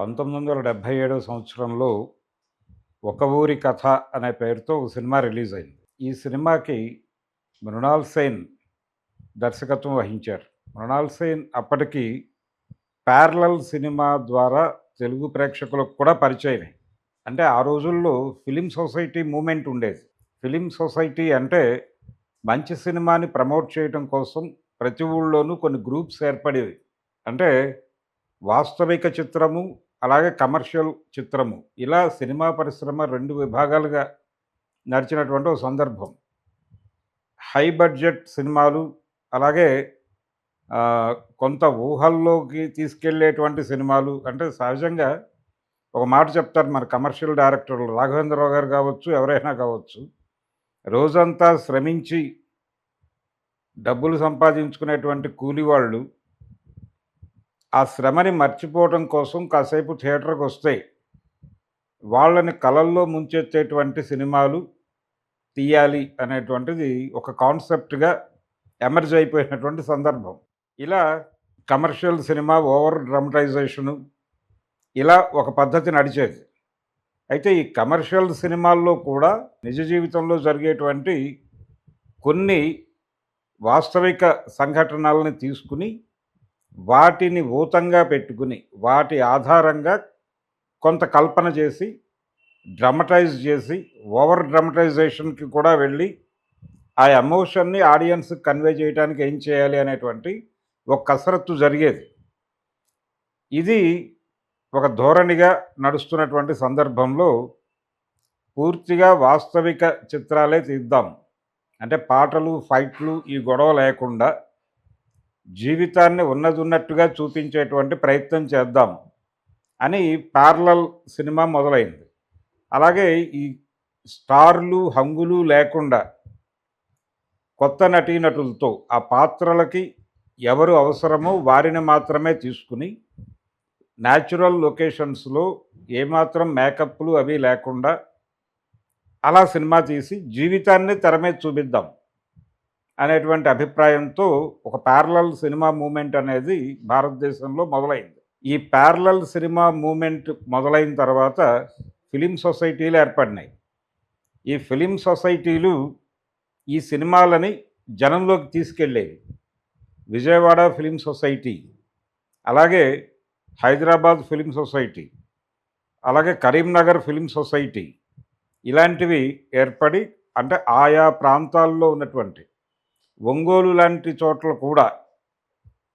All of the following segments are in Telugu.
పంతొమ్మిది వందల డెబ్భై ఏడవ సంవత్సరంలో ఒక ఊరి కథ అనే పేరుతో ఓ సినిమా రిలీజ్ అయింది. ఈ సినిమాకి మృణాల్ సేన్ దర్శకత్వం వహించారు. మృణాల్ సేన్ అప్పటికి ప్యారలల్ సినిమా ద్వారా తెలుగు ప్రేక్షకులకు కూడా పరిచయం అంటే ఆ రోజుల్లో ఫిలిం సొసైటీ మూమెంట్ ఉండేది. ఫిలిం సొసైటీ అంటే మంచి సినిమాని ప్రమోట్ చేయడం కోసం ప్రతి ఊళ్ళోనూ కొన్ని గ్రూప్స్ ఏర్పడేవి. అంటే వాస్తవిక చిత్రము అలాగే కమర్షియల్ చిత్రము. ఇలా సినిమా పరిశ్రమ రెండు విభాగాలుగా నడిచినటువంటి ఒక సందర్భం. హై బడ్జెట్ సినిమాలు అలాగే కొంత ఊహల్లోకి తీసుకెళ్ళేటువంటి సినిమాలు. అంటే సహజంగా ఒక మాట చెప్తారు మన కమర్షియల్ డైరెక్టర్లు. రాఘవేంద్రరావు గారు కావచ్చు ఎవరైనా కావచ్చు రోజంతా శ్రమించి డబ్బులు సంపాదించుకునేటువంటి కూలి వాళ్ళు ఆ శ్రమని మర్చిపోవడం కోసం కాసేపు థియేటర్కి వస్తే వాళ్ళని కళల్లో ముంచెత్తేటువంటి సినిమాలు తీయాలి అనేటువంటిది ఒక కాన్సెప్ట్గా ఎమర్జ్ అయిపోయినటువంటి సందర్భం. ఇలా కమర్షియల్ సినిమా ఓవర్ డ్రమటైజేషను ఇలా ఒక పద్ధతి నడిచేది. అయితే ఈ కమర్షియల్ సినిమాల్లో కూడా నిజ జీవితంలో జరిగేటువంటి కొన్ని వాస్తవిక సంఘటనలని తీసుకుని వాటిని ఊతంగా పెట్టుకుని వాటి ఆధారంగా కొంత కల్పన చేసి డ్రమటైజ్ చేసి ఓవర్ డ్రమటైజేషన్కి కూడా వెళ్ళి ఆ ఎమోషన్ని ఆడియన్స్ కన్వే చేయడానికి ఏం చేయాలి అనేటువంటి ఒక కసరత్తు జరిగేది. ఇది ఒక ధోరణిగా నడుస్తున్నటువంటి సందర్భంలో పూర్తిగా వాస్తవిక చిత్రాలే తీద్దాం. అంటే పాటలు ఫైట్లు ఈ గొడవ లేకుండా జీవితాన్ని ఉన్నది ఉన్నట్టుగా చూపించేటువంటి ప్రయత్నం చేద్దాం అని ప్యారలల్ సినిమా మొదలైంది. అలాగే ఈ స్టార్లు హంగులు లేకుండా కొత్త నటీనటులతో ఆ పాత్రలకి ఎవరు అవసరమో వారిని మాత్రమే తీసుకుని న్యాచురల్ లొకేషన్స్లో ఏమాత్రం మేకప్లు అవి లేకుండా అలా సినిమా తీసి జీవితాన్ని తెర మీద చూపిద్దాం. అనేటువంటి అభిప్రాయంతో ఒక ప్యారలల్ సినిమా మూమెంట్ అనేది భారతదేశంలో మొదలైంది. ఈ ప్యారలల్ సినిమా మూమెంట్ మొదలైన తర్వాత ఫిలిం సొసైటీలు ఏర్పడినాయి. ఈ ఫిలిం సొసైటీలు ఈ సినిమాలని జనంలోకి తీసుకెళ్ళేవి. విజయవాడ ఫిలిం సొసైటీ అలాగే హైదరాబాద్ ఫిలిం సొసైటీ అలాగే కరీంనగర్ ఫిలిం సొసైటీ ఇలాంటివి ఏర్పడి అంటే ఆయా ప్రాంతాల్లో ఉన్నటువంటి ఒంగోలు లాంటి చోట్ల కూడా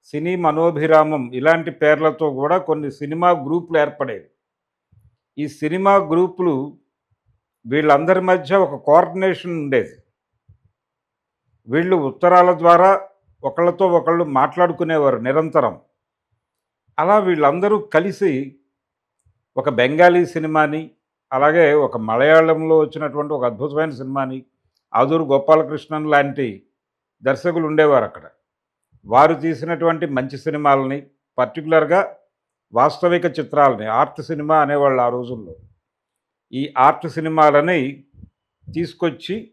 సినీ మనోభిరామం ఇలాంటి పేర్లతో కూడా కొన్ని సినిమా గ్రూపులు ఏర్పడేవి. ఈ సినిమా గ్రూపులు వీళ్ళందరి మధ్య ఒక కోఆర్డినేషన్ ఉండేది. వీళ్ళు ఉత్తరాల ద్వారా ఒకళ్ళతో ఒకళ్ళు మాట్లాడుకునేవారు నిరంతరం. అలా వీళ్ళందరూ కలిసి ఒక బెంగాలీ సినిమాని అలాగే ఒక మలయాళంలో వచ్చినటువంటి ఒక అద్భుతమైన సినిమాని ఆదూరు గోపాలకృష్ణన్ లాంటి దర్శకులు ఉండేవారు అక్కడ. వారు తీసినటువంటి మంచి సినిమాలని పర్టికులర్గా వాస్తవిక చిత్రాలని ఆర్ట్ సినిమా అనేవాళ్ళు ఆ రోజుల్లో. ఈ ఆర్ట్ సినిమాలని తీసుకొచ్చి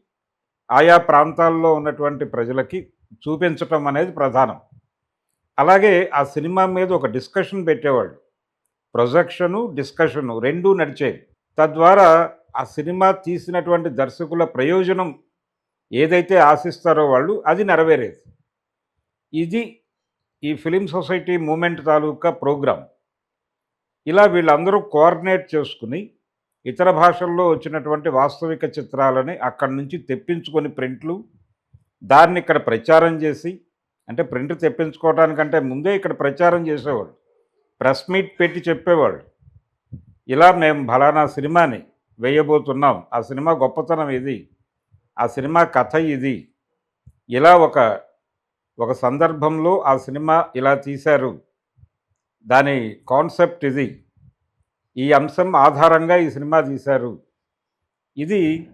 ఆయా ప్రాంతాల్లో ఉన్నటువంటి ప్రజలకి చూపించటం అనేది ప్రధానం. అలాగే ఆ సినిమా మీద ఒక డిస్కషన్ పెట్టేవాళ్ళు. ప్రొజెక్షను డిస్కషను రెండూ నడిచేవి. తద్వారా ఆ సినిమా తీసినటువంటి దర్శకుల ప్రయోజనం ఏదైతే ఆశిస్తారో వాళ్ళు అది నెరవేరేది. ఇది ఈ ఫిలిం సొసైటీ మూమెంట్ తాలూకా ప్రోగ్రాం. ఇలా వీళ్ళందరూ కోఆర్డినేట్ చేసుకుని ఇతర భాషల్లో వచ్చినటువంటి వాస్తవిక చిత్రాలని అక్కడి నుంచి తెప్పించుకొని ప్రింట్లు దాన్ని ఇక్కడ ప్రచారం చేసి అంటే ప్రింట్ తెప్పించుకోవడానికంటే ముందే ఇక్కడ ప్రచారం చేసేవాళ్ళు. ప్రెస్ మీట్ పెట్టి చెప్పేవాళ్ళు. ఇలా మేము ఫలానా సినిమాని వేయబోతున్నాం. ఆ సినిమా గొప్పతనం ఇది ఆ సినిమా కథ ఇది. ఇలా ఒక ఒక సందర్భంలో ఆ సినిమా ఇలా తీశారు. దాని కాన్సెప్ట్ ఇది. ఈ అంశం ఆధారంగా ఈ సినిమా తీశారు. ఇది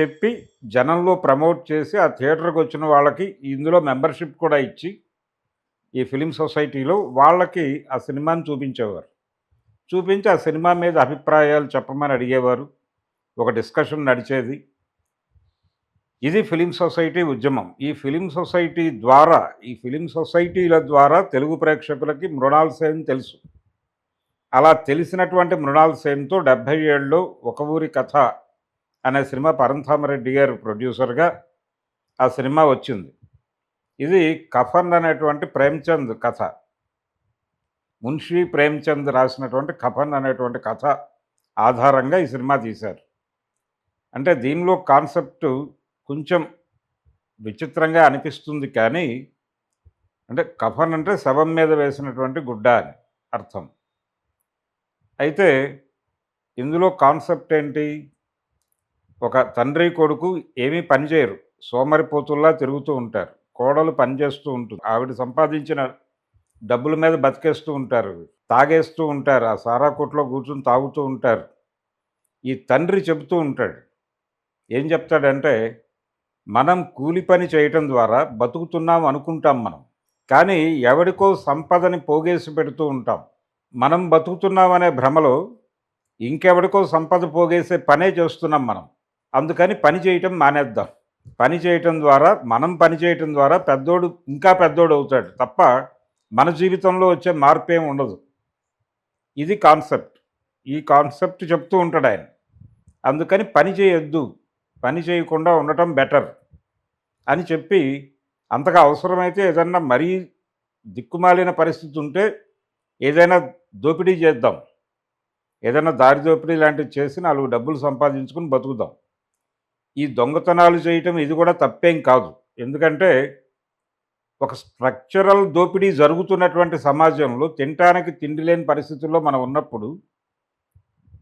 చెప్పి జనంలో ప్రమోట్ చేసి ఆ థియేటర్కి వచ్చిన వాళ్ళకి ఇందులో మెంబర్షిప్ కూడా ఇచ్చి ఈ ఫిలిం సొసైటీలో వాళ్ళకి ఆ సినిమాని చూపించేవారు. చూపించి ఆ సినిమా మీద అభిప్రాయాలు చెప్పమని అడిగేవారు. ఒక డిస్కషన్ నడిచేది. ఇది ఫిలిం సొసైటీ ఉద్యమం. ఈ ఫిలిం సొసైటీ ద్వారా ఈ ఫిలిం సొసైటీల ద్వారా తెలుగు ప్రేక్షకులకి మృణాల్ సేన్ తెలుసు. అలా తెలిసినటువంటి మృణాల్ సేన్తో డెబ్భై ఏళ్ళు ఒక ఊరి కథ అనే సినిమా పరంధామరెడ్డి గారు ప్రొడ్యూసర్గా ఆ సినిమా వచ్చింది. ఇది కఫన్ అనేటువంటి ప్రేమ్చంద్ కథ. మున్షి ప్రేమ్చంద్ రాసినటువంటి కఫన్ అనేటువంటి కథ ఆధారంగా ఈ సినిమా తీశారు. అంటే దీనిలో కాన్సెప్ట్ కొంచెం విచిత్రంగా అనిపిస్తుంది కానీ అంటే కఫన్ అంటే శవం మీద వేసినటువంటి గుడ్డ అని అర్థం. అయితే ఇందులో కాన్సెప్ట్ ఏంటి? ఒక తండ్రి కొడుకు ఏమీ పని చేయరు. సోమరిపోతుల్లా తిరుగుతూ ఉంటారు. కోడలు పనిచేస్తూ ఉంటుంది. ఆవిడ సంపాదించిన డబ్బుల మీద బతికేస్తూ ఉంటారు. తాగేస్తూ ఉంటారు. ఆ సారా కొట్లో కూర్చుని తాగుతూ ఉంటారు. ఈ తండ్రి చెబుతూ ఉంటాడు. ఏం చెప్తాడంటే మనం కూలి పని చేయటం ద్వారా బతుకుతున్నాం అనుకుంటాం మనం. కానీ ఎవడికో సంపదని పోగేసి పెడుతూ ఉంటాం. మనం బతుకుతున్నామనే భ్రమలో ఇంకెవడికో సంపద పోగేసే పనే చేస్తున్నాం మనం. అందుకని పని చేయటం మానేద్దాం. పని చేయటం ద్వారా మనం పని చేయటం ద్వారా పెద్దోడు ఇంకా పెద్దోడు అవుతాడు తప్ప మన జీవితంలో వచ్చే మార్పు ఏమి ఉండదు. ఇది కాన్సెప్ట్. ఈ కాన్సెప్ట్ చెప్తూ ఉంటాడు ఆయన. అందుకని పని చేయొద్దు. పని చేయకుండా ఉండటం బెటర్ అని చెప్పి అంతగా అవసరమైతే ఏదన్నా మరీ దిక్కుమాలిన పరిస్థితి ఉంటే ఏదైనా దోపిడీ చేద్దాం. ఏదైనా దారి దోపిడీ లాంటివి చేసి నాలుగు డబ్బులు సంపాదించుకుని బతుకుదాం. ఈ దొంగతనాలు చేయటం ఇది కూడా తప్పేం కాదు. ఎందుకంటే ఒక స్ట్రక్చరల్ దోపిడీ జరుగుతున్నటువంటి సమాజంలో తినటానికి తిండి లేని పరిస్థితుల్లో మనం ఉన్నప్పుడు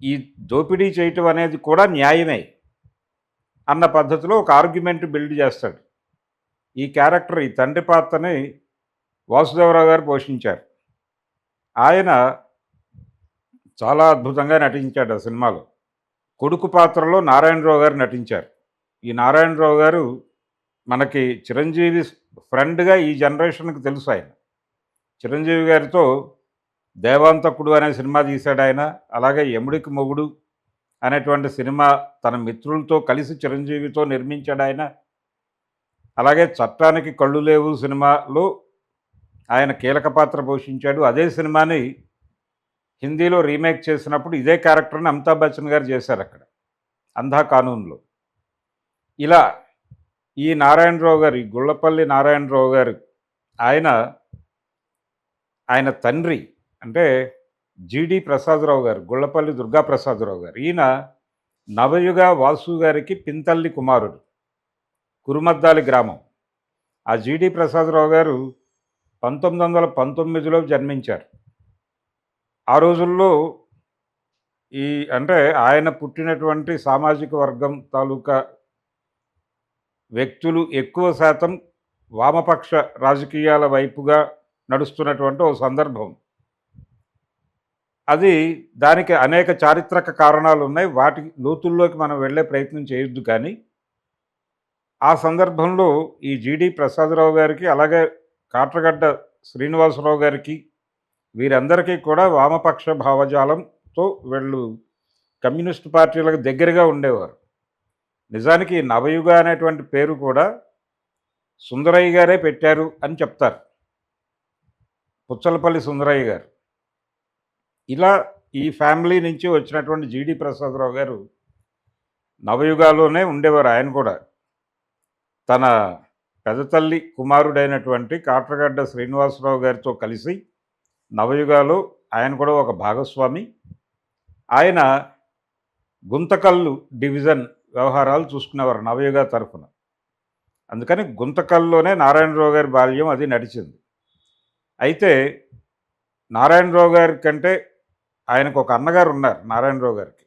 ఈ దోపిడీ చేయటం అనేది కూడా న్యాయమే. అన్న పద్ధతిలో ఒక ఆర్గ్యుమెంట్ బిల్డ్ చేస్తాడు. ఈ క్యారెక్టర్ ఈ తండ్రి పాత్రని వాసుదేవరావు గారు పోషించారు. ఆయన చాలా అద్భుతంగా నటించాడు ఆ సినిమాలో. కొడుకు పాత్రలో నారాయణరావు గారు నటించారు. ఈ నారాయణరావు గారు మనకి చిరంజీవి ఫ్రెండ్గా ఈ జనరేషన్కి తెలుసు ఆయన. చిరంజీవి గారితో దేవాంతకుడు అనే సినిమా తీశాడు ఆయన. అలాగే యముడికి మొగుడు అనేటువంటి సినిమా తన మిత్రులతో కలిసి చిరంజీవితో నిర్మించాడు ఆయన. అలాగే చట్టానికి కళ్ళు లేవు సినిమాలో ఆయన కీలక పాత్ర పోషించాడు. అదే సినిమాని హిందీలో రీమేక్ చేసినప్పుడు ఇదే క్యారెక్టర్ని అమితాబ్ బచ్చన్ గారు చేశారు అక్కడ అంధా కానూన్లో. ఇలా ఈ నారాయణరావు గారు ఈ గుళ్ళపల్లి నారాయణరావు గారు ఆయన ఆయన తండ్రి అంటే జీడి ప్రసాదరావు గారు గుళ్ళపల్లి దుర్గా ప్రసాదరావు గారు. ఈయన నవయుగ వాసు గారికి పింతల్లి కుమారుడు కురుమద్దాలి గ్రామం. ఆ జీడి ప్రసాదరావు గారు పంతొమ్మిది వందల పంతొమ్మిదిలో జన్మించారు. ఆ రోజుల్లో ఈ అంటే ఆయన పుట్టినటువంటి సామాజిక వర్గం తాలూకా వ్యక్తులు ఎక్కువ శాతం వామపక్ష రాజకీయాల వైపుగా నడుస్తున్నటువంటి ఓ సందర్భం. అది దానికి అనేక చారిత్రక కారణాలు ఉన్నాయి. వాటి లోతుల్లోకి మనం వెళ్ళే ప్రయత్నం చేయొద్దు కానీ ఆ సందర్భంలో ఈ జీడి ప్రసాదరావు గారికి అలాగే కాట్రగడ్డ శ్రీనివాసరావు గారికి వీరందరికీ కూడా వామపక్ష భావజాలంతో వీళ్ళు కమ్యూనిస్ట్ పార్టీలకు దగ్గరగా ఉండేవారు. నిజానికి నవయుగ అనేటువంటి పేరు కూడా సుందరయ్య గారే పెట్టారు అని చెప్తారు. పుచ్చలపల్లి సుందరయ్య గారు. ఇలా ఈ ఫ్యామిలీ నుంచి వచ్చినటువంటి జీడి ప్రసాదరావు గారు నవయుగాలోనే ఉండేవారు ఆయన కూడా. తన పెదతల్లి కుమారుడైనటువంటి కాట్రగడ్డ శ్రీనివాసరావు గారితో కలిసి నవయుగాలో ఆయన కూడా ఒక భాగస్వామి. ఆయన గుంతకల్లు డివిజన్ వ్యవహారాలు చూసుకునేవారు నవయుగ తరఫున. అందుకని గుంతకల్లోనే నారాయణరావు గారి బాల్యం అది నడిచింది. అయితే నారాయణరావు గారి కంటే ఆయనకు ఒక అన్నగారు ఉన్నారు నారాయణరావు గారికి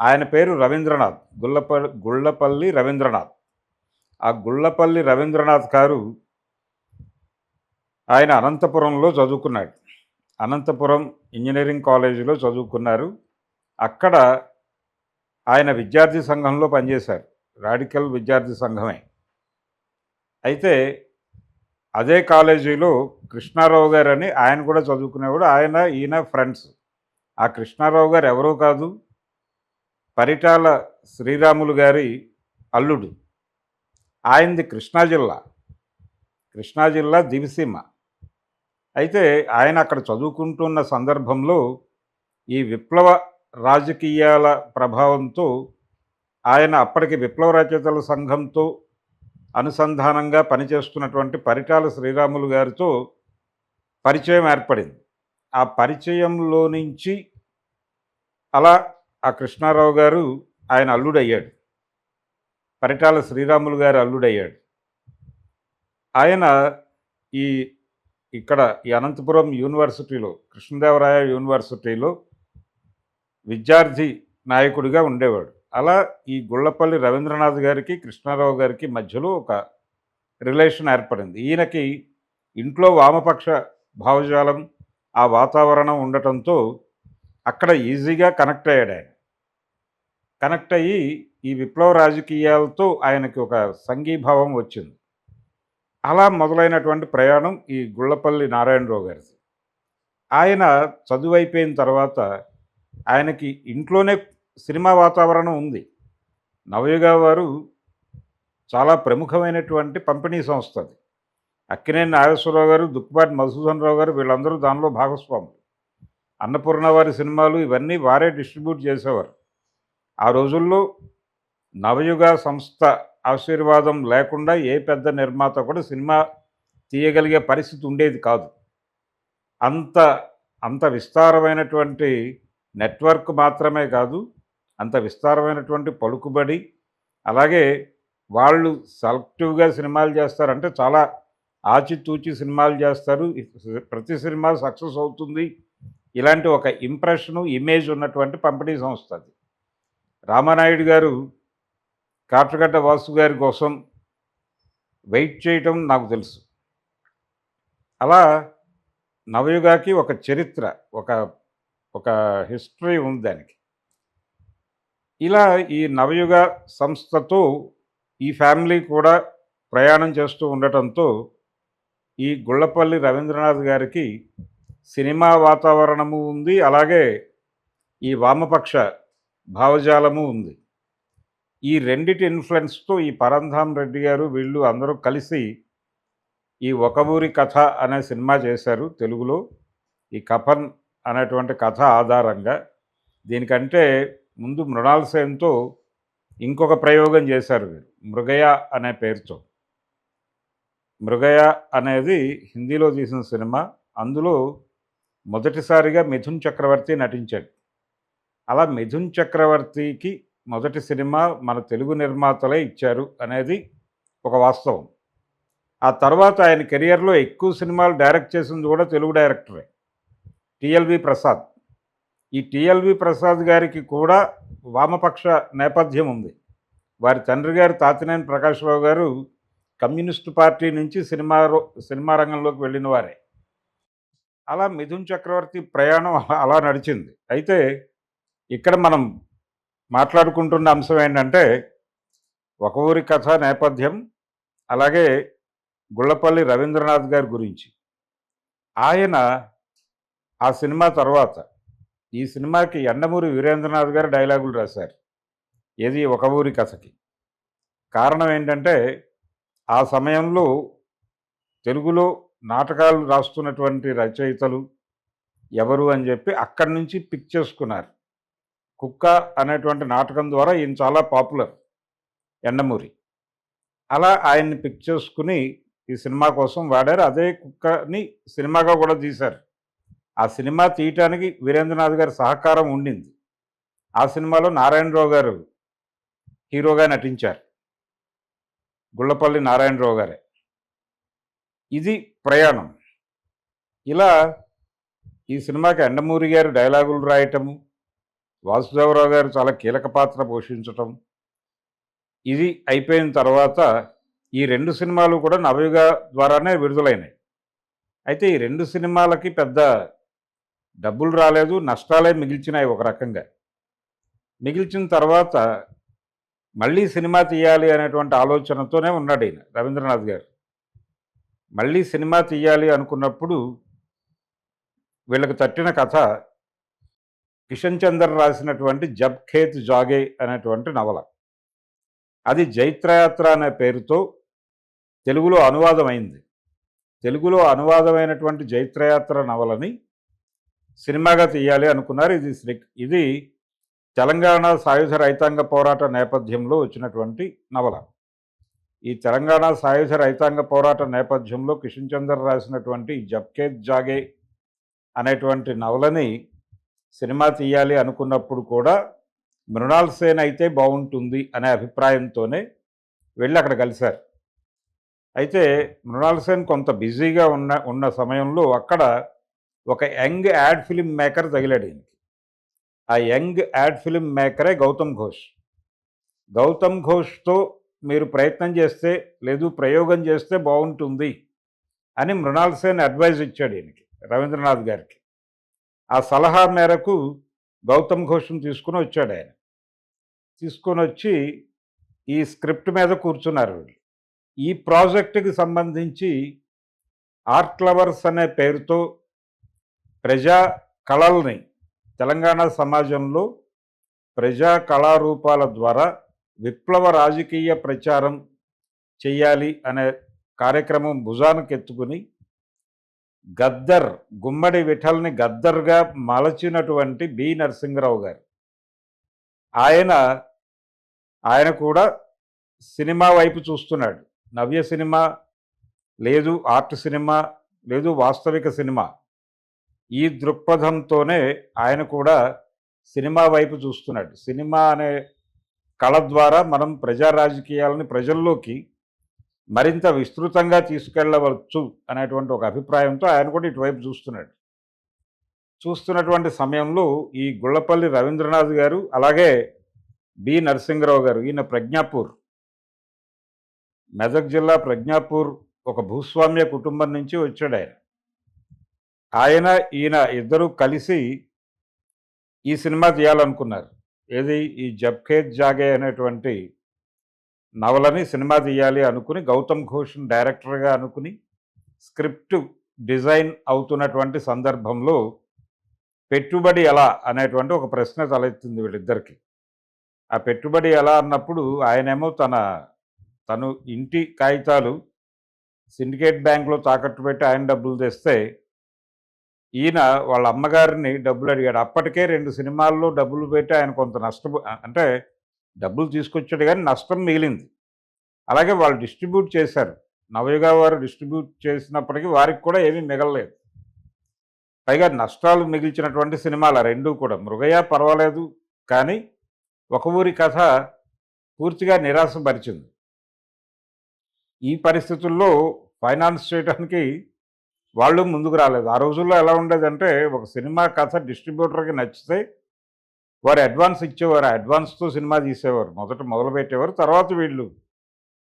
ఆయన పేరు రవీంద్రనాథ్. గుల్లపల్లి గుళ్ళపల్లి రవీంద్రనాథ్. ఆ గుళ్ళపల్లి రవీంద్రనాథ్ గారు ఆయన అనంతపురంలో చదువుకున్నాడు. అనంతపురం ఇంజనీరింగ్ కాలేజీలో చదువుకున్నారు. అక్కడ ఆయన విద్యార్థి సంఘంలో పనిచేశారు. రాడికల్ విద్యార్థి సంఘమే. అయితే అదే కాలేజీలో కృష్ణారావు గారు అని ఆయన కూడా చదువుకునేవాడు. ఆయన ఈయన ఫ్రెండ్స్. ఆ కృష్ణారావు గారు ఎవరో కాదు పరిటాల శ్రీరాములు గారి అల్లుడు. ఆయనది కృష్ణా జిల్లా. కృష్ణా జిల్లా దివిసీమ. అయితే ఆయన అక్కడ చదువుకుంటున్న సందర్భంలో ఈ విప్లవ రాజకీయాల ప్రభావంతో ఆయన అప్పటికి విప్లవ రచయితల సంఘంతో అనుసంధానంగా పనిచేస్తున్నటువంటి పరిటాల శ్రీరాములు గారితో పరిచయం ఏర్పడింది. ఆ పరిచయంలో నుంచి అలా ఆ కృష్ణారావు గారు ఆయన అల్లుడయ్యాడు. పరిటాల శ్రీరాములు గారు అల్లుడయ్యాడు. ఆయన ఈ ఇక్కడ ఈ అనంతపురం యూనివర్సిటీలో కృష్ణదేవరాయ యూనివర్సిటీలో విద్యార్థి నాయకుడిగా ఉండేవాడు. అలా ఈ గుళ్ళపల్లి రవీంద్రనాథ్ గారికి కృష్ణారావు గారికి మధ్యలో ఒక రిలేషన్ ఏర్పడింది. ఈయనకి ఇంట్లో వామపక్ష భావజాలం ఆ వాతావరణం ఉండటంతో అక్కడ ఈజీగా కనెక్ట్ అయ్యాడు ఆయన. కనెక్ట్ అయ్యి ఈ విప్లవ రాజకీయాలతో ఆయనకి ఒక సంఘీభావం వచ్చింది. అలా మొదలైనటువంటి ప్రయాణం ఈ గుళ్ళపల్లి నారాయణరావు గారిది. ఆయన చదువు అయిపోయిన తర్వాత ఆయనకి ఇంట్లోనే సినిమా వాతావరణం ఉంది. నవయుగ వారు చాలా ప్రముఖమైనటువంటి పంపిణీ సంస్థ అది అక్కినేని నాగేశ్వరరావు గారు దుక్కుబాటి మధుసూదన్ రావు గారు వీళ్ళందరూ దానిలో భాగస్వాములు. అన్నపూర్ణ వారి సినిమాలు ఇవన్నీ వారే డిస్ట్రిబ్యూట్ చేసేవారు. ఆ రోజుల్లో నవయుగ సంస్థ ఆశీర్వాదం లేకుండా ఏ పెద్ద నిర్మాత కూడా సినిమా తీయగలిగే పరిస్థితి ఉండేది కాదు. అంత అంత విస్తారమైనటువంటి నెట్వర్క్ మాత్రమే కాదు అంత విస్తారమైనటువంటి పలుకుబడి అలాగే వాళ్ళు సెలెక్టివ్గా సినిమాలు చేస్తారంటే చాలా ఆచితూచి సినిమాలు చేస్తారు. ప్రతి సినిమా సక్సెస్ అవుతుంది. ఇలాంటి ఒక ఇంప్రెషను ఇమేజ్ ఉన్నటువంటి పంపిణీ సంస్థ అది. రామానాయుడు గారు కాట్రగడ్డ వాసు గారి కోసం వెయిట్ చేయటం నాకు తెలుసు. అలా నవయుగాకి ఒక చరిత్ర ఒక ఒక హిస్టరీ ఉంది దానికి. ఇలా ఈ నవయుగ సంస్థతో ఈ ఫ్యామిలీ కూడా ప్రయాణం చేస్తూ ఉండటంతో ఈ గుళ్ళపల్లి రవీంద్రనాథ్ గారికి సినిమా వాతావరణము ఉంది అలాగే ఈ వామపక్ష భావజాలము ఉంది. ఈ రెండిటి ఇన్ఫ్లుయెన్స్తో ఈ పరంధామ్ రెడ్డి గారు వీళ్ళు అందరూ కలిసి ఈ ఒక ఊరి కథ అనే సినిమా చేశారు తెలుగులో. ఈ కఫన్ అనేటువంటి కథ ఆధారంగా దీనికంటే ముందు మృణాల్ సేన్తో ఇంకొక ప్రయోగం చేశారు వీరు మృగయ అనే పేరుతో. మృగయ అనేది హిందీలో తీసిన సినిమా అందులో మొదటిసారిగా మిథున్ చక్రవర్తి నటించాడు. అలా మిథున్ చక్రవర్తికి మొదటి సినిమా మన తెలుగు నిర్మాతలే ఇచ్చారు అనేది ఒక వాస్తవం. ఆ తర్వాత ఆయన కెరియర్లో ఎక్కువ సినిమాలు డైరెక్ట్ చేసింది కూడా తెలుగు డైరెక్టరే టిఎల్వి ప్రసాద్. ఈ టిఎల్వి ప్రసాద్ గారికి కూడా వామపక్ష నేపథ్యం ఉంది. వారి తండ్రి గారు తాతినేని ప్రకాశ్రావు గారు కమ్యూనిస్టు పార్టీ నుంచి సినిమా సినిమా రంగంలోకి వెళ్ళిన వారే. అలా మిథున్ చక్రవర్తి ప్రయాణం అలా నడిచింది. అయితే ఇక్కడ మనం మాట్లాడుకుంటున్న అంశం ఏంటంటే ఒక ఊరి కథ నేపథ్యం అలాగే గుళ్ళపల్లి రవీంద్రనాథ్ గారి గురించి. ఆయన ఆ సినిమా తర్వాత ఈ సినిమాకి ఎండమూరి వీరేంద్రనాథ్ గారు డైలాగులు రాశారు ఏది ఒక ఊరి కథకి. కారణం ఏంటంటే ఆ సమయంలో తెలుగులో నాటకాలు రాస్తున్నటువంటి రచయితలు ఎవరు అని చెప్పి అక్కడి నుంచి పిక్ చేసుకున్నారు. కుక్క అనేటువంటి నాటకం ద్వారా ఈయన చాలా పాపులర్ ఎండమూరి. అలా ఆయన్ని పిక్ చేసుకుని ఈ సినిమా కోసం వాడారు. అదే కుక్కని సినిమాగా కూడా తీశారు. ఆ సినిమా తీయటానికి వీరేంద్రనాథ్ గారి సహకారం ఉండింది. ఆ సినిమాలో నారాయణరావు గారు హీరోగా నటించారు. గుళ్ళపల్లి నారాయణరావు గారే. ఇది ప్రయాణం. ఇలా ఈ సినిమాకి అండమూరి గారు డైలాగులు రాయటము వాసుదేవరావు గారు చాలా కీలక పాత్ర పోషించటం ఇది అయిపోయిన తర్వాత ఈ రెండు సినిమాలు కూడా నవయుగ ద్వారానే విడుదలైనాయి. అయితే ఈ రెండు సినిమాలకి పెద్ద డబ్బులు రాలేదు నష్టాలే మిగిల్చినాయి ఒక రకంగా. మిగిల్చిన తర్వాత మళ్ళీ సినిమా తీయాలి అనేటువంటి ఆలోచనతోనే ఉన్నాడు ఈయన రవీంద్రనాథ్ గారు. మళ్ళీ సినిమా తీయాలి అనుకున్నప్పుడు వీళ్ళకు తట్టిన కథ కిషన్ చంద్ర రాసినటువంటి జబ్ ఖేత్ జాగే అనేటువంటి నవల. అది జైత్రయాత్ర అనే పేరుతో తెలుగులో అనువాదమైంది. తెలుగులో అనువాదమైనటువంటి జైత్రయాత్ర నవలని సినిమాగా తీయాలి అనుకున్నారు. ఇది శ్రీ- ఇది తెలంగాణ సాయుధ రైతాంగ పోరాట నేపథ్యంలో వచ్చినటువంటి నవల. ఈ తెలంగాణ సాయుధ రైతాంగ పోరాట నేపథ్యంలో కిషన్ చంద్ర రాసినటువంటి జబ్కేత్ జాగే అనేటువంటి నవలని సినిమా తీయాలి అనుకున్నప్పుడు కూడా మృణాల్ సేన్ అయితే బాగుంటుంది అనే అభిప్రాయంతోనే వెళ్ళి అక్కడ కలిశారు. అయితే మృణాల్ సేన్ కొంత బిజీగా ఉన్న ఉన్న సమయంలో అక్కడ ఒక యంగ్ యాడ్ ఫిలిం మేకర్ తగిలాడు ఈయనకి. ఆ యంగ్ యాడ్ ఫిలిం మేకరే గౌతమ్ ఘోష్. గౌతమ్ ఘోష్తో మీరు ప్రయత్నం చేస్తే లేదు ప్రయోగం చేస్తే బాగుంటుంది అని మృణాల్ సేన్ అడ్వైజ్ ఇచ్చాడు ఈయనకి రవీంద్రనాథ్ గారికి. ఆ సలహా మేరకు గౌతమ్ ఘోష్ను తీసుకుని వచ్చాడు ఆయన. తీసుకొని వచ్చి ఈ స్క్రిప్ట్ మీద కూర్చున్నారు వీళ్ళు. ఈ ప్రాజెక్టుకి సంబంధించి ఆర్ట్ లవర్స్ అనే పేరుతో ప్రజా కళల్ని తెలంగాణ సమాజంలో ప్రజా కళారూపాల ద్వారా విప్లవ రాజకీయ ప్రచారం చేయాలి అనే కార్యక్రమం భుజానికి ఎత్తుకుని గద్దర్ గుమ్మడి విఠల్ని గద్దర్గా మలచినటువంటి బి. నరసింహరావు గారు. ఆయన ఆయన కూడా సినిమా వైపు చూస్తున్నాడు. నవ్య సినిమా లేదు ఆర్ట్ సినిమా లేదు వాస్తవిక సినిమా. ఈ దృక్పథంతోనే ఆయన కూడా సినిమా వైపు చూస్తున్నాడు. సినిమా అనే కళ ద్వారా మనం ప్రజా రాజకీయాలని ప్రజల్లోకి మరింత విస్తృతంగా తీసుకెళ్ళవచ్చు అనేటువంటి ఒక అభిప్రాయంతో ఆయన కూడా ఇటువైపు చూస్తున్నాడు. చూస్తున్నటువంటి సమయంలో ఈ గుళ్ళపల్లి రవీంద్రనాథ్ గారు అలాగే బి. నరసింహరావు గారు ఈయన ప్రజ్ఞాపూర్ మెదక్ జిల్లా ప్రజ్ఞాపూర్ ఒక భూస్వామ్య కుటుంబం నుంచి వచ్చాడు ఆయన. ఆయన ఈయన ఇద్దరూ కలిసి ఈ సినిమా తీయాలనుకున్నారు. ఏది? ఈ జబ్ఖేద్ జాగే అనేటువంటి నవలని సినిమా తీయాలి అనుకుని గౌతమ్ ఘోష్ని డైరెక్టర్గా అనుకుని స్క్రిప్ట్ డిజైన్ అవుతున్నటువంటి సందర్భంలో పెట్టుబడి ఎలా అనేటువంటి ఒక ప్రశ్న తలెత్తింది వీళ్ళిద్దరికి. ఆ పెట్టుబడి ఎలా అన్నప్పుడు ఆయనేమో తన తను ఇంటి కాగితాలు సిండికేట్ బ్యాంక్లో తాకట్టు పెట్టి ఆయన డబ్బులు తెస్తే ఈయన వాళ్ళ అమ్మగారిని డబ్బులు అడిగాడు. అప్పటికే రెండు సినిమాల్లో డబ్బులు పెట్టి ఆయన కొంత నష్టం అంటే డబ్బులు తీసుకొచ్చాడు కానీ నష్టం మిగిలింది. అలాగే వాళ్ళు డిస్ట్రిబ్యూట్ చేశారు. నవయుగ వారు డిస్ట్రిబ్యూట్ చేసినప్పటికీ వారికి కూడా ఏమీ మిగలలేదు. పైగా నష్టాలు మిగిల్చినటువంటి సినిమాలు రెండూ కూడా. మృగయ్య పర్వాలేదు కానీ ఒక ఊరి కథ పూర్తిగా నిరాశపరిచింది ఈ పరిస్థితుల్లో ఫైనాన్స్ చేయడానికి వాళ్ళు ముందుకు రాలేదు. ఆ రోజుల్లో ఎలా ఉండేదంటే ఒక సినిమా కథ డిస్ట్రిబ్యూటర్కి నచ్చితే వారు అడ్వాన్స్ ఇచ్చేవారు. ఆ అడ్వాన్స్తో సినిమా తీసేవారు. మొదట మొదలు పెట్టేవారు తర్వాత వీళ్ళు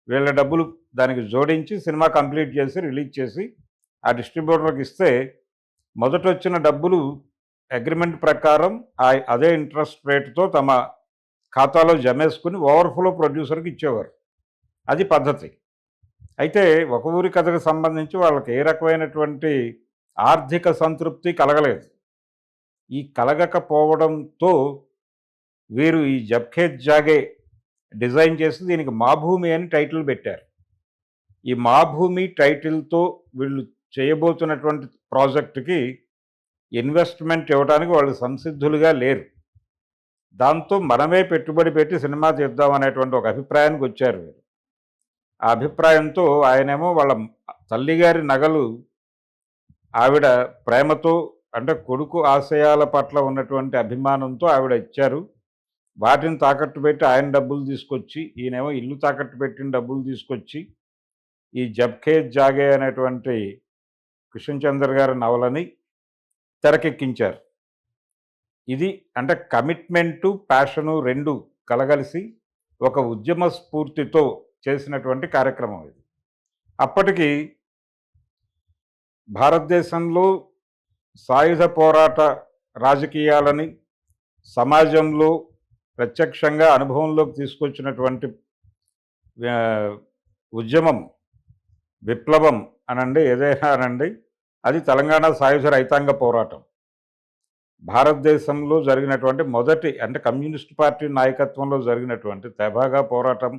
వీళ్ళ డబ్బులు దానికి జోడించి సినిమా కంప్లీట్ చేసి రిలీజ్ చేసి ఆ డిస్ట్రిబ్యూటర్కి ఇస్తే మొదట వచ్చిన డబ్బులు అగ్రిమెంట్ ప్రకారం ఆ అదే ఇంట్రెస్ట్ రేట్తో తమ ఖాతాలో జమేసుకుని ఓవర్ఫ్లో ప్రొడ్యూసర్కి ఇచ్చేవారు. అది పద్ధతి. అయితే ఒక ఊరి కథకు సంబంధించి వాళ్ళకి ఏ రకమైనటువంటి ఆర్థిక సంతృప్తి కలగలేదు. ఈ కలగకపోవడంతో వీరు ఈ జబ్ఖేత్ జాగే డిజైన్ చేసి దీనికి మా భూమి అని టైటిల్ పెట్టారు. ఈ మా భూమి టైటిల్తో వీళ్ళు చేయబోతున్నటువంటి ప్రాజెక్టుకి ఇన్వెస్ట్మెంట్ ఇవ్వడానికి వాళ్ళు సంసిద్ధులుగా లేరు. దాంతో మనమే పెట్టుబడి పెట్టి సినిమా తీద్దాం అనేటువంటి ఒక అభిప్రాయానికి వచ్చారు వీరు. ఆ అభిప్రాయంతో ఆయనేమో వాళ్ళ తల్లిగారి నగలు ఆవిడ ప్రేమతో అంటే కొడుకు ఆశయాల పట్ల ఉన్నటువంటి అభిమానంతో ఆవిడ ఇచ్చారు. వాటిని తాకట్టు పెట్టి ఆయన డబ్బులు తీసుకొచ్చి ఈయనేమో ఇల్లు తాకట్టు పెట్టిన డబ్బులు తీసుకొచ్చి ఈ జబ్ఖే జాగే అనేటువంటి కృష్ణచంద్ర గారి నవలని తెరకెక్కించారు. ఇది అంటే కమిట్మెంటు ప్యాషను రెండు కలగలిసి ఒక ఉద్యమ స్ఫూర్తితో చేసినటువంటి కార్యక్రమం ఇది. అప్పటికి భారతదేశంలో సాయుధ పోరాట రాజకీయాలని సమాజంలో ప్రత్యక్షంగా అనుభవంలోకి తీసుకొచ్చినటువంటి ఉద్యమం విప్లవం అనండి ఏదైనా అనండి అది తెలంగాణ సాయుధ రైతాంగ పోరాటం. భారతదేశంలో జరిగినటువంటి మొదటి అంటే కమ్యూనిస్ట్ పార్టీ నాయకత్వంలో జరిగినటువంటి తెభాగా పోరాటం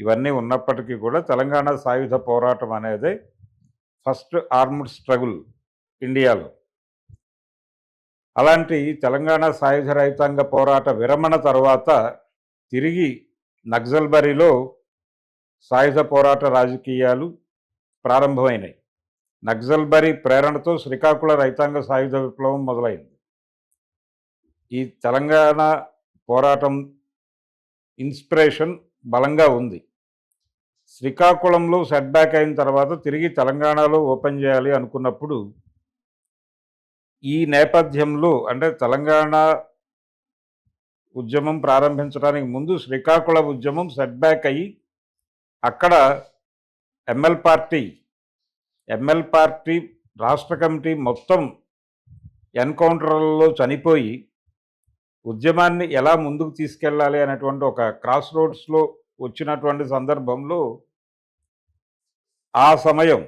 ఇవన్నీ ఉన్నప్పటికీ కూడా తెలంగాణ సాయుధ పోరాటం అనేది ఫస్ట్ ఆర్మ్డ్ స్ట్రగుల్ ఇండియాలో. అలాంటి తెలంగాణ సాయుధ రైతాంగ పోరాట విరమణ తర్వాత తిరిగి నక్సల్బరిలో సాయుధ పోరాట రాజకీయాలు ప్రారంభమైనాయి. నక్సల్బరి ప్రేరణతో శ్రీకాకుళ రైతాంగ సాయుధ విప్లవం మొదలైంది. ఈ తెలంగాణ పోరాటం ఇన్స్పిరేషన్ బలంగా ఉంది. శ్రీకాకుళంలో సెట్ బ్యాక్ అయిన తర్వాత తిరిగి తెలంగాణలో ఓపెన్ చేయాలి అనుకున్నప్పుడు ఈ నేపథ్యంలో అంటే తెలంగాణ ఉద్యమం ప్రారంభించడానికి ముందు శ్రీకాకుళం ఉద్యమం సెట్ బ్యాక్ అయ్యి అక్కడ ఎంఎల్ పార్టీ ఎంఎల్ పార్టీ రాష్ట్ర కమిటీ మొత్తం ఎన్కౌంటర్లలో చనిపోయి ఉద్యమాన్ని ఎలా ముందుకు తీసుకెళ్ళాలి అనేటువంటి ఒక క్రాస్ రోడ్స్లో వచ్చినటువంటి సందర్భంలో ఆ సమయం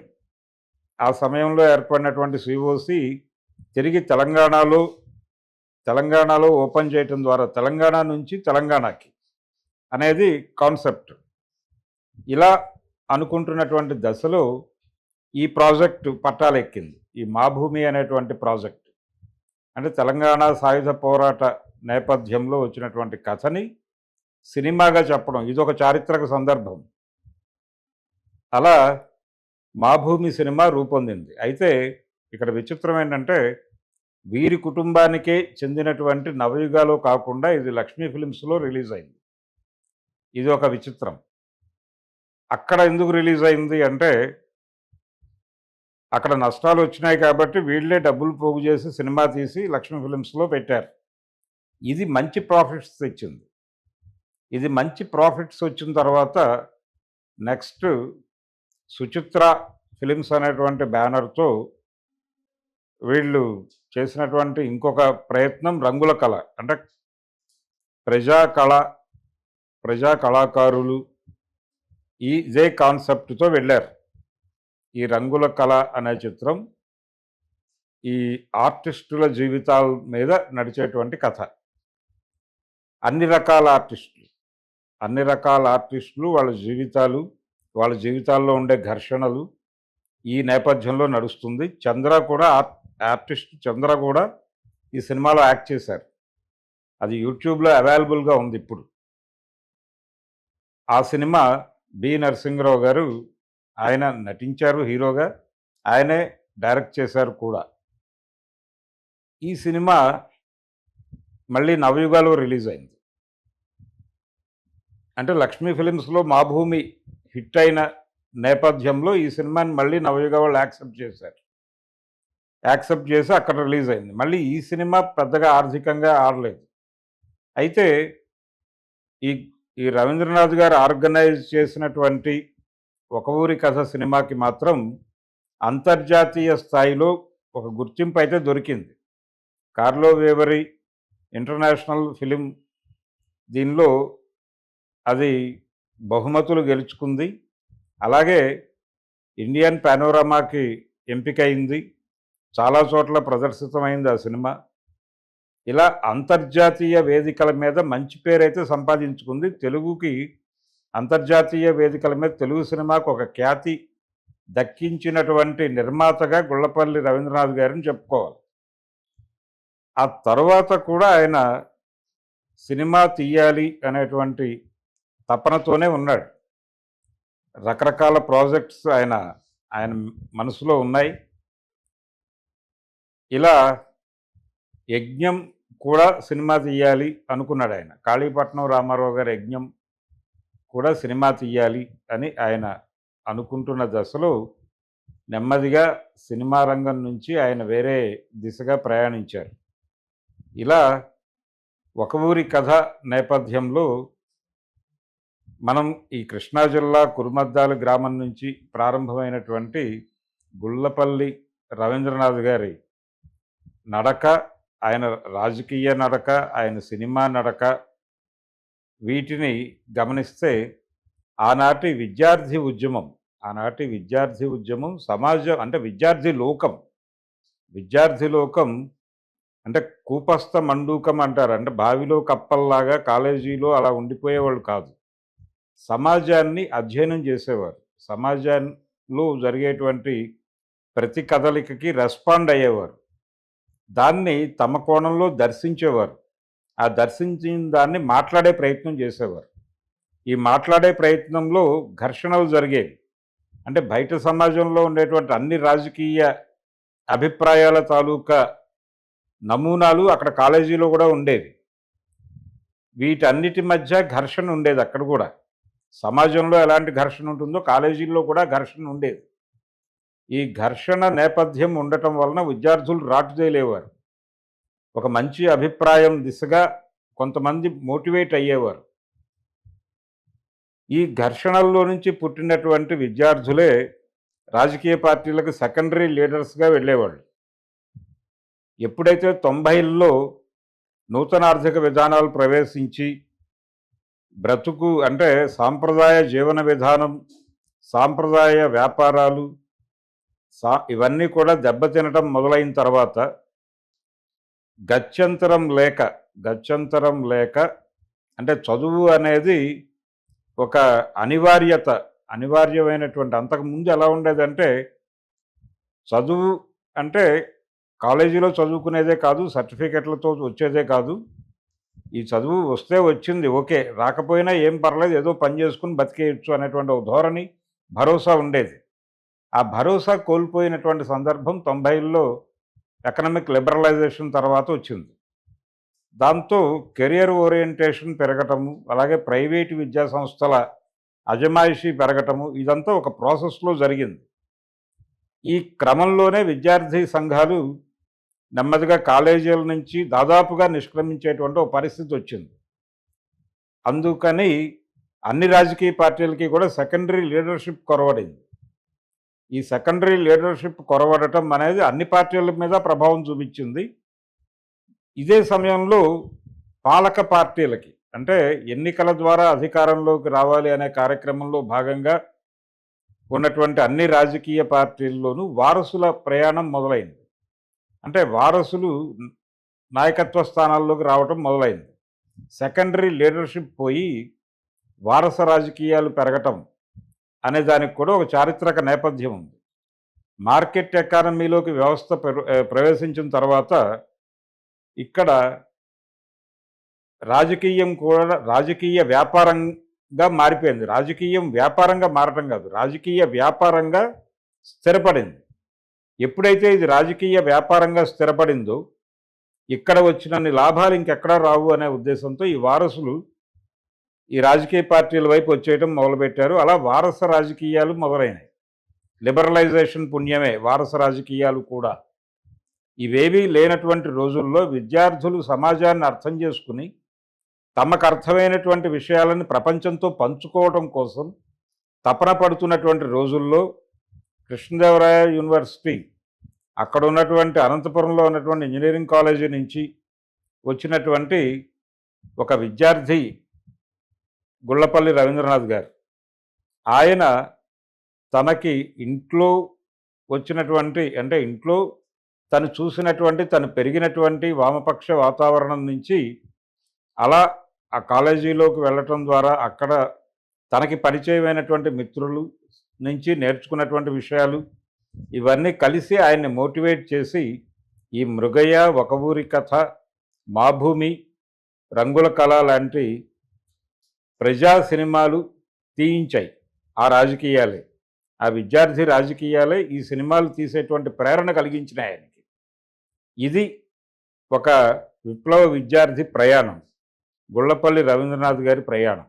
ఆ సమయంలో ఏర్పడినటువంటి సిఓసి తిరిగి తెలంగాణలో తెలంగాణలో ఓపెన్ చేయటం ద్వారా తెలంగాణ నుంచి తెలంగాణకి అనేది కాన్సెప్ట్ ఇలా అనుకుంటున్నటువంటి దశలో ఈ ప్రాజెక్టు పట్టాలెక్కింది. ఈ మా భూమి అనేటువంటి ప్రాజెక్ట్ అంటే తెలంగాణ సాయుధ పోరాట నేపథ్యంలో వచ్చినటువంటి కథని సినిమాగా చెప్పడం ఇదొక చారిత్రక సందర్భం. అలా మా భూమి సినిమా రూపొందింది. అయితే ఇక్కడ విచిత్రం ఏంటంటే వీరి కుటుంబానికే చెందినటువంటి నవయుగాలో కాకుండా ఇది లక్ష్మీ ఫిలిమ్స్లో రిలీజ్ అయింది. ఇది ఒక విచిత్రం. అక్కడ ఎందుకు రిలీజ్ అయింది అంటే అక్కడ నష్టాలు వచ్చినాయి కాబట్టి వీళ్ళే డబ్బులు పోగు చేసి సినిమా తీసి లక్ష్మీ ఫిలిమ్స్లో పెట్టారు. ఇది మంచి ప్రాఫిట్స్ తెచ్చింది. ఇది మంచి ప్రాఫిట్స్ వచ్చిన తర్వాత నెక్స్ట్ సుచిత్ర ఫిలిమ్స్ అనేటువంటి బ్యానర్తో వీళ్ళు చేసినటువంటి ఇంకొక ప్రయత్నం రంగుల కళ. అంటే ప్రజా కళ ప్రజా కళాకారులు ఈ ఇదే కాన్సెప్ట్తో వెళ్ళారు. ఈ రంగుల కళ అనే చిత్రం ఈ ఆర్టిస్టుల జీవితాల మీద నడిచేటువంటి కథ. అన్ని రకాల ఆర్టిస్టులు. అన్ని రకాల ఆర్టిస్టులు వాళ్ళ జీవితాలు వాళ్ళ జీవితాల్లో ఉండే ఘర్షణలు ఈ నేపథ్యంలో నడుస్తుంది. చంద్ర కూడా ఆర్- ఆర్టిస్ట్ చంద్ర కూడా ఈ సినిమాలో యాక్ట్ చేశారు. అది యూట్యూబ్లో అవైలబుల్గా ఉంది ఇప్పుడు. ఆ సినిమా బి నరసింహరావు గారు ఆయన నటించారు హీరోగా. ఆయనే డైరెక్ట్ చేశారు కూడా. ఈ సినిమా మళ్ళీ నవయుగాలో రిలీజ్ అయింది. అంటే లక్ష్మీ ఫిలిమ్స్లో మా భూమి హిట్ అయిన నేపథ్యంలో ఈ సినిమాని మళ్ళీ నవయుగ వాళ్ళు యాక్సెప్ట్ చేశారు. యాక్సెప్ట్ చేసి అక్కడ రిలీజ్ అయింది. మళ్ళీ ఈ సినిమా పెద్దగా ఆర్థికంగా ఆడలేదు అయితే ఈ ఈ రవీంద్రనాథ్ గారు ఆర్గనైజ్ చేసినటువంటి ఒక ఊరి కథ సినిమాకి మాత్రం అంతర్జాతీయ స్థాయిలో ఒక గుర్తింపు అయితే దొరికింది. కార్లో వేవరి ఇంటర్నేషనల్ ఫిలిం దీనిలో అది బహుమతులు గెలుచుకుంది. అలాగే ఇండియన్ పానోరామాకి ఎంపికైంది. చాలా చోట్ల ప్రదర్శితమైంది ఆ సినిమా. ఇలా అంతర్జాతీయ వేదికల మీద మంచి పేరైతే సంపాదించుకుంది. తెలుగుకి అంతర్జాతీయ వేదికల మీద తెలుగు సినిమాకు ఒక ఖ్యాతి దక్కించినటువంటి నిర్మాతగా గుళ్ళపల్లి రవీంద్రనాథ్ గారిని చెప్పుకోవాలి. ఆ తర్వాత కూడా ఆయన సినిమా తీయాలి అనేటువంటి తపనతోనే ఉన్నాడు. రకరకాల ప్రాజెక్ట్స్ ఆయన ఆయన మనసులో ఉన్నాయి. ఇలా యజ్ఞం కూడా సినిమా తీయాలి అనుకున్నాడు ఆయన. కాళీపట్నం రామారావు గారి యజ్ఞం కూడా సినిమా తీయాలి అని ఆయన అనుకుంటున్న దశలో నెమ్మదిగా సినిమా రంగం నుంచి ఆయన వేరే దిశగా ప్రయాణించారు. ఇలా ఒక ఊరి కథ నేపథ్యంలో మనం ఈ కృష్ణా జిల్లా కురుమద్దాల గ్రామం నుంచి ప్రారంభమైనటువంటి గుళ్ళపల్లి రవీంద్రనాథ్ గారి నడక ఆయన రాజకీయ నడక ఆయన సినిమా నడక వీటిని గమనిస్తే ఆనాటి విద్యార్థి ఉద్యమం ఆనాటి విద్యార్థి ఉద్యమం సమాజం అంటే విద్యార్థి లోకం విద్యార్థి లోకం అంటే కూపస్థ మండూకం అంటారు. అంటే బావిలో కప్పల్లాగా కాలేజీలో అలా ఉండిపోయేవాళ్ళు కాదు. సమాజాన్ని అధ్యయనం చేసేవారు. సమాజంలో జరిగేటువంటి ప్రతి కదలికకి రెస్పాండ్ అయ్యేవారు. దాన్ని తమ కోణంలో దర్శించేవారు. ఆ దర్శించిన దాన్ని మాట్లాడే ప్రయత్నం చేసేవారు. ఈ మాట్లాడే ప్రయత్నంలో ఘర్షణలు జరిగేవి. అంటే బయట సమాజంలో ఉండేటువంటి అన్ని రాజకీయ అభిప్రాయాల తాలూకా నమూనాలు అక్కడ కాలేజీలో కూడా ఉండేవి. వీటన్నిటి మధ్య ఘర్షణ ఉండేది అక్కడ కూడా. సమాజంలో ఎలాంటి ఘర్షణ ఉంటుందో కాలేజీల్లో కూడా ఘర్షణ ఉండేది. ఈ ఘర్షణ నేపథ్యం ఉండటం వలన విద్యార్థులు రాటుదేలేవారు. ఒక మంచి అభిప్రాయం దిశగా కొంతమంది మోటివేట్ అయ్యేవారు. ఈ ఘర్షణల్లో నుంచి పుట్టినటువంటి విద్యార్థులే రాజకీయ పార్టీలకు సెకండరీ లీడర్స్గా వెళ్ళేవాళ్ళు. ఎప్పుడైతే తొంభైల్లో నూతన ఆర్థిక విధానాలు ప్రవేశించి బ్రతుకు అంటే సాంప్రదాయ జీవన విధానం సాంప్రదాయ వ్యాపారాలు సా ఇవన్నీ కూడా దెబ్బతినటం మొదలైన తర్వాత గత్యంతరం లేక గత్యంతరం లేక అంటే చదువు అనేది ఒక అనివార్యత అనివార్యమైనటువంటి అంతకుముందు ఎలా ఉండేదంటే చదువు అంటే కాలేజీలో చదువుకునేదే కాదు సర్టిఫికెట్లతో వచ్చేదే కాదు. ఈ చదువు వస్తే వచ్చింది ఓకే. రాకపోయినా ఏం పర్లేదు ఏదో పని చేసుకుని బతికేయచ్చు అనేటువంటి ఒక ధోరణి భరోసా ఉండేది. ఆ భరోసా కోల్పోయినటువంటి సందర్భం తొంభైల్లో ఎకనామిక్ లిబరలైజేషన్ తర్వాత వచ్చింది. దాంతో కెరియర్ ఓరియంటేషన్ పెరగటము అలాగే ప్రైవేటు విద్యా సంస్థల అజమాయిషీ పెరగటము ఇదంతా ఒక ప్రాసెస్లో జరిగింది. ఈ క్రమంలోనే విద్యార్థి సంఘాలు నెమ్మదిగా కాలేజీల నుంచి దాదాపుగా నిష్క్రమించేటువంటి ఒక పరిస్థితి వచ్చింది. అందుకని అన్ని రాజకీయ పార్టీలకి కూడా సెకండరీ లీడర్షిప్ కొరవడింది. ఈ సెకండరీ లీడర్షిప్ కొరవడటం అనేది అన్ని పార్టీల మీద ప్రభావం చూపించింది. ఇదే సమయంలో పాలక పార్టీలకి అంటే ఎన్నికల ద్వారా అధికారంలోకి రావాలి అనే కార్యక్రమంలో భాగంగా ఉన్నటువంటి అన్ని రాజకీయ పార్టీల్లోనూ వారసుల ప్రయాణం మొదలైంది. అంటే వారసులు నాయకత్వ స్థానాల్లోకి రావటం మొదలైంది. సెకండరీ లీడర్షిప్ పోయి వారస రాజకీయాలు పెరగటం అనే దానికి కూడా ఒక చారిత్రక నేపథ్యం ఉంది. మార్కెట్ ఎకానమీలోకి వ్యవస్థ ప్రవేశించిన తర్వాత ఇక్కడ రాజకీయం కూడా రాజకీయ వ్యాపారంగా మారిపోయింది. రాజకీయం వ్యాపారంగా మారటం కాదు. రాజకీయ వ్యాపారంగా స్థిరపడింది. ఎప్పుడైతే ఇది రాజకీయ వ్యాపారంగా స్థిరపడిందో ఇక్కడ వచ్చినన్ని లాభాలు ఇంకెక్కడా రావు అనే ఉద్దేశంతో ఈ వారసులు ఈ రాజకీయ పార్టీల వైపు వచ్చేయటం మొదలుపెట్టారు. అలా వారస రాజకీయాలు మొదలైనాయి. లిబరలైజేషన్ పుణ్యమే వారస రాజకీయాలు కూడా. ఇవేవీ లేనటువంటి రోజుల్లో విద్యార్థులు సమాజాన్ని అర్థం చేసుకుని తమకు అర్థమైనటువంటి విషయాలను ప్రపంచంతో పంచుకోవడం కోసం తపన పడుతున్నటువంటి రోజుల్లో కృష్ణదేవరాయ యూనివర్సిటీ అక్కడ ఉన్నటువంటి అనంతపురంలో ఉన్నటువంటి ఇంజనీరింగ్ కాలేజీ నుంచి వచ్చినటువంటి ఒక విద్యార్థి గుళ్ళపల్లి రవీంద్రనాథ్ గారు. ఆయన తనకి ఇంట్లో వచ్చినటువంటి అంటే ఇంట్లో తను చూసినటువంటి తను పెరిగినటువంటి వామపక్ష వాతావరణం నుంచి అలా ఆ కాలేజీలోకి వెళ్ళటం ద్వారా అక్కడ తనకి పరిచయమైనటువంటి మిత్రులు నుంచి నేర్చుకున్నటువంటి విషయాలు ఇవన్నీ కలిసి ఆయన్ని మోటివేట్ చేసి ఈ మృగయ్య ఒక ఊరి కథ మా భూమి రంగుల కళ లాంటి ప్రజా సినిమాలు తీయించాయి ఆ రాజకీయాలే. ఆ విద్యార్థి రాజకీయాలే ఈ సినిమాలు తీసేటువంటి ప్రేరణ కలిగించిన ఆయనకి. ఇది ఒక విప్లవ విద్యార్థి ప్రయాణం గుళ్ళపల్లి రవీంద్రనాథ్ గారి ప్రయాణం.